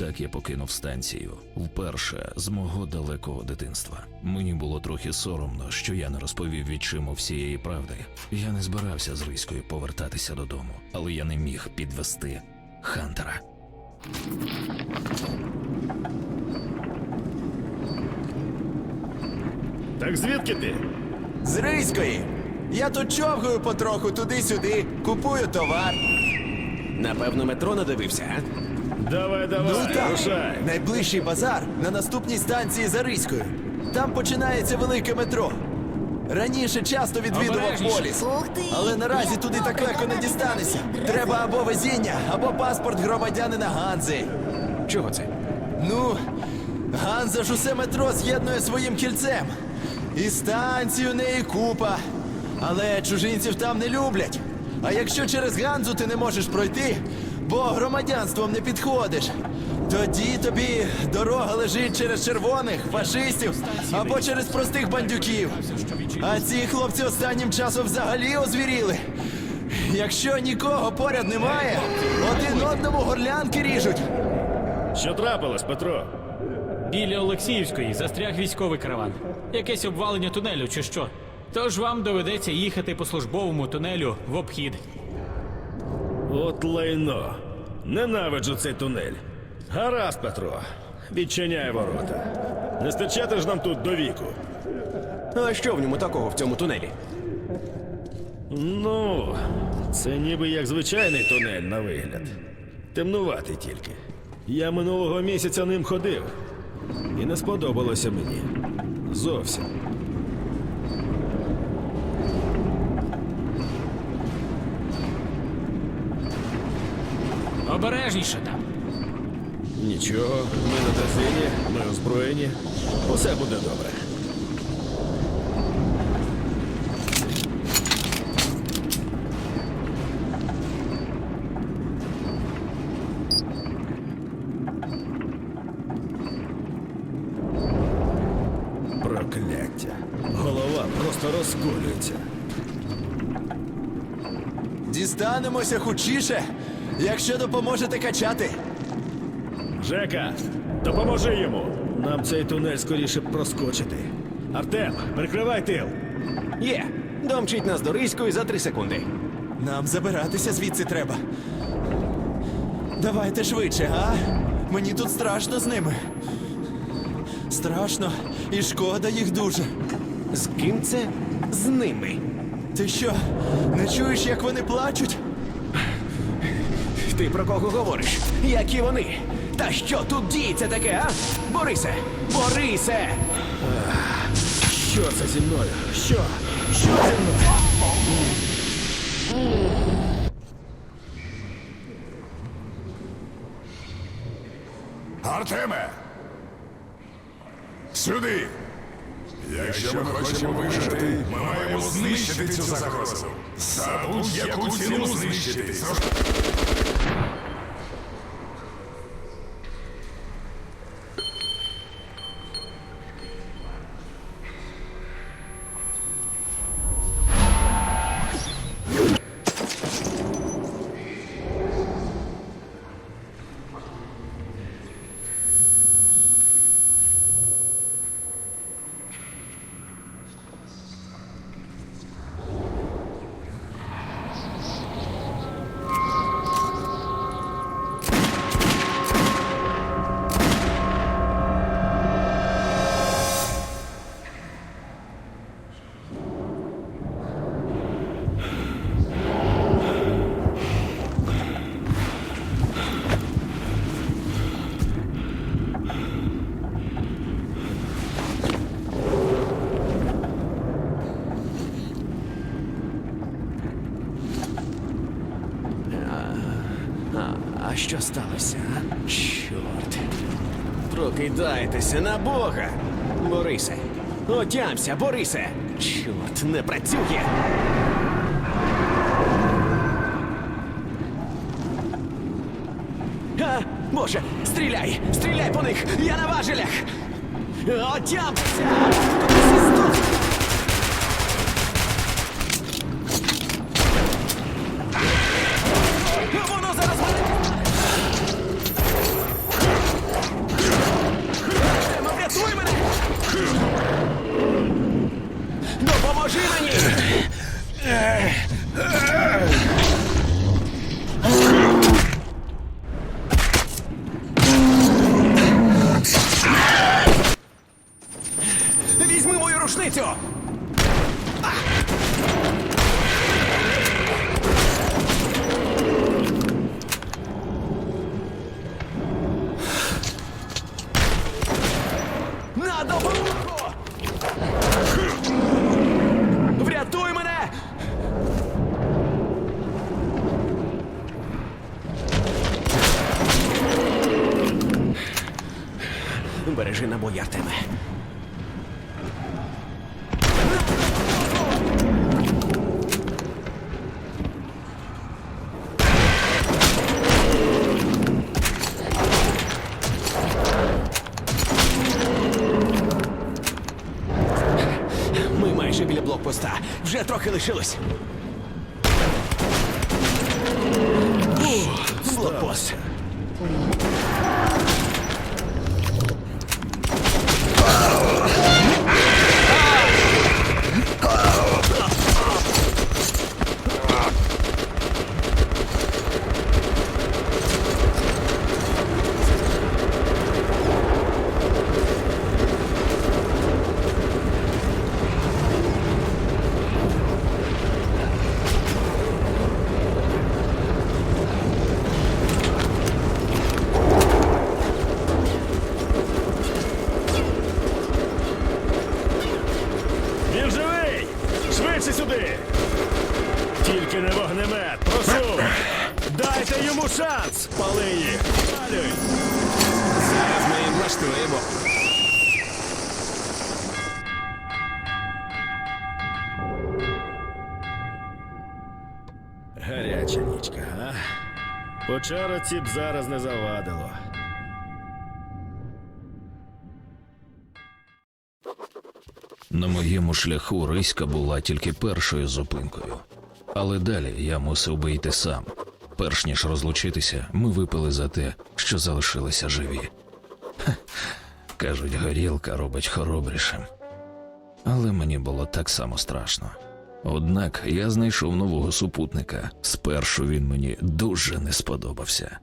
Так я покинув станцію вперше з мого далекого дитинства. Мені було трохи соромно, що я не розповів відчиму всієї правди. Я не збирався з Риською повертатися додому, але я не міг підвести Хантера. Так звідки ти? З Ризької. Я тут човгаю потроху туди-сюди, купую товар. Напевно, метро надивився, а? Давай, давай, Ну так, рушай. найближчий базар на наступній станції за Ризькою. Там починається велике метро. Раніше часто відвідував Обережніше. поліс. Ух ти! Але наразі туди так легко не вона дістанешся. Треба або везіння, або паспорт громадянина Ганзи. Чого це? Ну, Ганза ж усе метро з'єднує своїм кільцем. І станцію неї купа. Але чужинців там не люблять. А якщо через Ганзу ти не можеш пройти, бо громадянством не підходиш, тоді тобі дорога лежить через червоних, фашистів або через простих бандюків. А ці хлопці останнім часом взагалі озвіріли. Якщо нікого поряд немає, один одному горлянки ріжуть. Що трапилось, Петро? Біля Олексіївської застряг військовий караван. Якесь обвалення тунелю чи що. Тож вам доведеться їхати по службовому тунелю в обхід. От лайно. Ненавиджу цей тунель. Гаразд, Петро. Відчиняй ворота. Не стачати ж нам тут до віку. А що в ньому такого в цьому тунелі? Ну, це ніби як звичайний тунель на вигляд. Темнуватий тільки. Я минулого місяця ним ходив. І не сподобалося мені. Зовсім. Обережніше там. Нічого, ми на дрезині, ми озброєні. Усе буде добре. Прокляття. Голова просто розколюється. Дістанемося хучіше, якщо допоможете качати. Жека, допоможи йому. Нам цей тунель скоріше проскочити. Артем, прикривай тил. Є! Домчить нас до Ризької за три секунди. Нам забиратися звідси треба. Давайте швидше, а? Мені тут страшно з ними. Страшно і шкода їх дуже. З ким це? З ними. Ти що, не чуєш, як вони плачуть? Ти про кого говориш? Які вони? Та що тут діється таке, а? Борисе! Борисе! Що це зі мною? Що? Що зі мною? Артеме! Сюди! Якщо ми хочемо вижити, ми маємо знищити цю загрозу. За будь-яку ціну знищити. що сталося? а? Чорт. Прокидайтеся на Бога! Борисе! Отямся, Борисе! Чорт, не працює! А, Боже, стріляй! Стріляй по них! Я на важелях! Отямся! Воно Візьми мою рушницю! Майже. Вже трохи лишилось. Блокпост. Шанс! Пали їх! Зараз ми їм влаштуємо. Гаряча нічка, а? По чароці б зараз не завадило. На моєму шляху Риська була тільки першою зупинкою. Але далі я мусив би йти сам. Перш ніж розлучитися, ми випили за те, що залишилися живі. Ха, кажуть, горілка робить хоробрішим. Але мені було так само страшно. Однак я знайшов нового супутника. Спершу він мені дуже не сподобався.